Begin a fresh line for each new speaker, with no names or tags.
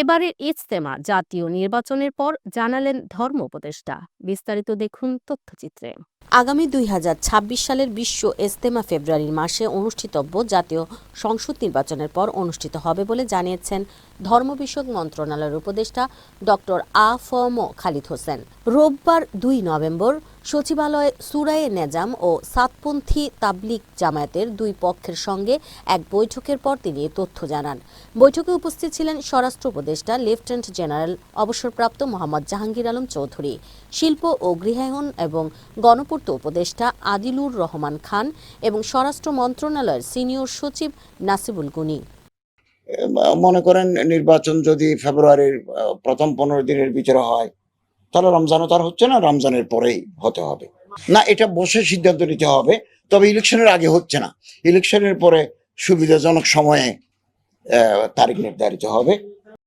এবারের ইজতেমা জাতীয় নির্বাচনের পর জানালেন ধর্ম উপদেষ্টা। বিস্তারিত দেখুন তথ্যচিত্রে। আগামী দুই হাজার ছাব্বিশ সালের বিশ্ব ইজতেমা ফেব্রুয়ারির মাসে অনুষ্ঠিতব্য জাতীয় সংসদ নির্বাচনের পর অনুষ্ঠিত হবে বলে জানিয়েছেন ধর্ম বিষয়ক মন্ত্রণালয়ের উপদেষ্টা ডক্টর আ ফ খালিদ হোসেন। রোববার দুই নভেম্বর সচিবালয়ে সুরায়ে নেজাম ও সাতপন্থী তাবলিক জামায়াতের দুই পক্ষের সঙ্গে এক বৈঠকের পর তিনি তথ্য জানান। বৈঠকে উপস্থিত ছিলেন স্বরাষ্ট্র উপদেষ্টা, লেফটেন্যান্ট জেনারেল অবসরপ্রাপ্ত মোহাম্মদ জাহাঙ্গীর আলম চৌধুরী, শিল্প ও গৃহায়ন এবং গণপূর্ত উপদেষ্টা আদিলুর রহমান খান এবং স্বরাষ্ট্র মন্ত্রণালয়ের সিনিয়র সচিব নাসিবুল গুনি।
মনে করেন নির্বাচন যদি ফেব্রুয়ারির প্রথম পনেরো দিনের ভিতরে হয় তাহলে রমজানও তার হচ্ছে না, রমজানের পরেই হতে হবে। না, এটা বসে সিদ্ধান্ত নিতে হবে, তবে ইলেকশনের আগে হচ্ছে না। ইলেকশনের পরে সুবিধাজনক সময়ে তারিখ নির্ধারিত হবে।